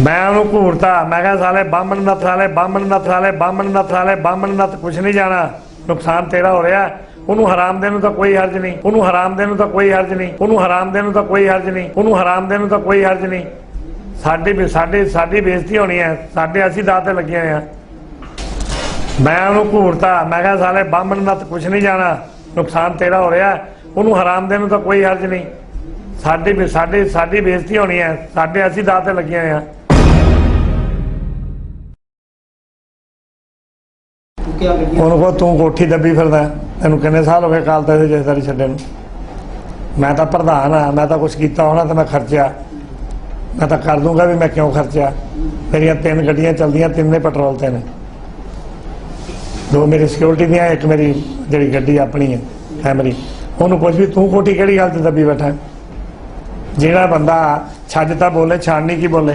ਮੈਂ ਉਹਨੂੰ ਘੂਰਤਾ। ਮੈਂ ਕਿਹਾ, ਸਾਲੇ ਬਾਹਮਣ ਨੱਥ, ਸਾਲੇ ਬਾਹਮਣ ਨੱਥ, ਸਾਲੇ ਬਾਹਮਣ ਨੱਥ, ਸਾਲੇ ਬਾਹਮਣ ਨੱਥ, ਕੁਛ ਨਹੀਂ ਜਾਣਾ। ਨੁਕਸਾਨ ਤੇਰਾ ਹੋ ਰਿਹਾ। ਉਹਨੂੰ ਹਰਾਮ ਦੇਣ ਨੂੰ ਤਾਂ ਕੋਈ ਹਰਜ ਨਹੀਂ। ਉਹਨੂੰ ਹਰਾਮ ਦੇਣ ਨੂੰ ਤਾਂ ਕੋਈ ਹਰਜ ਨਹੀਂ। ਉਹਨੂੰ ਹਰਾਮ ਦੇਣ ਨੂੰ ਤਾਂ ਕੋਈ ਹਰਜ ਨਹੀਂ। ਉਹਨੂੰ ਹਰਾਮ ਦੇਣ ਨੂੰ ਤਾਂ ਕੋਈ ਹਰਜ ਨਹੀਂ। ਸਾਡੀ ਵੀ ਸਾਡੀ ਸਾਡੀ ਬੇਇੱਜ਼ਤੀ ਹੋਣੀ ਹੈ। ਸਾਡੇ ਅਸੀਂ ਦਾਅ ਤੇ ਲੱਗੇ ਹੋਏ ਆ ਮੈਂ ਉਹਨੂੰ ਘੂਰਤਾ। ਮੈਂ ਕਿਹਾ, ਸਾਲੇ ਬਾਹਮਣ ਨੱਥ, ਕੁਛ ਨਹੀਂ ਜਾਣਾ। ਨੁਕਸਾਨ ਤੇਰਾ ਹੋ ਰਿਹਾ। ਉਹਨੂੰ ਹਰਾਮ ਦੇ ਨੂੰ ਤਾਂ ਕੋਈ ਹਰਜ ਨਹੀਂ। ਸਾਡੀ ਵੀ ਸਾਡੀ ਸਾਡੀ ਬੇਇੱਜ਼ਤੀ ਹੋਣੀ ਹੈ। ਸਾਡੇ ਅਸੀਂ ਦਾਅ ਤੇ ਲੱਗੇ ਹੋਏ ਆ ਤੂੰ ਕੀ ਉਹਨੂੰ ਕੋ ਤੂੰ ਕੋਠੀ ਦੱਬੀ ਫਿਰਦਾ, ਤੈਨੂੰ ਕਿੰਨੇ ਸਾਲ ਹੋ ਗਏ ਕਾਲ ਤੇ ਜਥੇਦਾਰੀ ਛੱਡੇ ਨੂੰ? ਮੈਂ ਤਾਂ ਪ੍ਰਧਾਨ ਆ ਮੈਂ ਤਾਂ ਕੁਝ ਕੀਤਾ ਹੋਣਾ ਤੇ ਮੈਂ ਖਰਚਿਆ। ਮੈਂ ਤਾਂ ਕਰ ਦੂੰਗਾ ਵੀ ਮੈਂ ਕਿਉਂ ਖਰਚਿਆ? ਮੇਰੀਆਂ ਤਿੰਨ ਗੱਡੀਆਂ ਚੱਲਦੀਆਂ, ਤਿੰਨੇ ਪੈਟਰੋਲ ਤੇ ਨੇ। ਦੋ ਮੇਰੀ ਸਿਕਿਉਰਿਟੀ ਦੀਆਂ, ਇੱਕ ਮੇਰੀ ਜਿਹੜੀ ਗੱਡੀ ਆਪਣੀ ਹੈ ਫੈਮਿਲੀ ਉਹਨੂੰ ਕੁਝ ਵੀ ਤੂੰ ਕੋਠੀ ਕਿਹੜੀ ਗੱਲ ਤੇ ਦੱਬੀ ਬੈਠਾ ਜਿਹੜਾ ਬੰਦਾ ਛੱਜ ਤਾਂ ਬੋਲੇ, ਛਾਣਨੀ ਕੀ ਬੋਲੇ?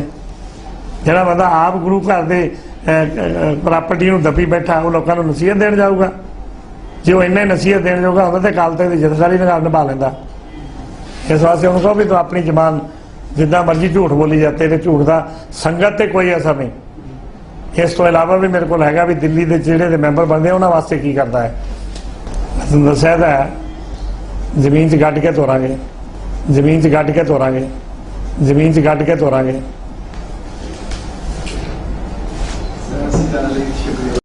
ਜਿਹੜਾ ਬੰਦਾ ਆਪ ਗੁਰੂ ਘਰ ਦੇ ਪ੍ਰਾਪਰਟੀ ਨੂੰ ਦੱਬੀ ਬੈਠਾ, ਉਹ ਲੋਕਾਂ ਨੂੰ ਨਸੀਹਤ ਦੇਣ ਜਾਊਗਾ। ਜੇ ਉਹ ਇੰਨਾ ਹੀ ਨਸੀਹਤ ਦੇਣ ਜੋਗਾ ਉਹਨਾਂ ਤੇ ਕਾਲ ਤੱਕ ਦੀ ਜਥੇਦਾਰੀ ਨਾਲ ਨਿਭਾ ਲੈਂਦਾ। ਇਸ ਵਾਸਤੇ ਉਹਨੂੰ ਕਹੋ ਵੀ ਤੂੰ ਆਪਣੀ ਜ਼ਬਾਨ ਜਿੱਦਾਂ ਮਰਜ਼ੀ ਝੂਠ ਬੋਲੀ ਜਾ, ਤੇਰੇ ਝੂਠ ਦਾ ਸੰਗਤ ਤੇ ਕੋਈ ਅਸਰ ਨਹੀਂ। ਇਸ ਤੋਂ ਇਲਾਵਾ ਵੀ ਮੇਰੇ ਕੋਲ ਹੈਗਾ ਵੀ ਦਿੱਲੀ ਦੇ ਜਿਹੜੇ ਦੇ ਮੈਂਬਰ ਬਣਦੇ ਉਹਨਾਂ ਵਾਸਤੇ ਕੀ ਕਰਦਾ ਹੈ? ਤੁਹਾਨੂੰ ਦੱਸਿਆ ਤਾਂ ਜ਼ਮੀਨ 'ਚ ਗੱਡ ਕੇ ਤੋਰਾਂਗੇ। ਜ਼ਮੀਨ 'ਚ ਗੱਡ ਕੇ ਤੋਰਾਂਗੇ। ਜ਼ਮੀਨ 'ਚ ਗੱਡ ਕੇ ਤੋਰਾਂਗੇ। Teala'yı geçebiliyor.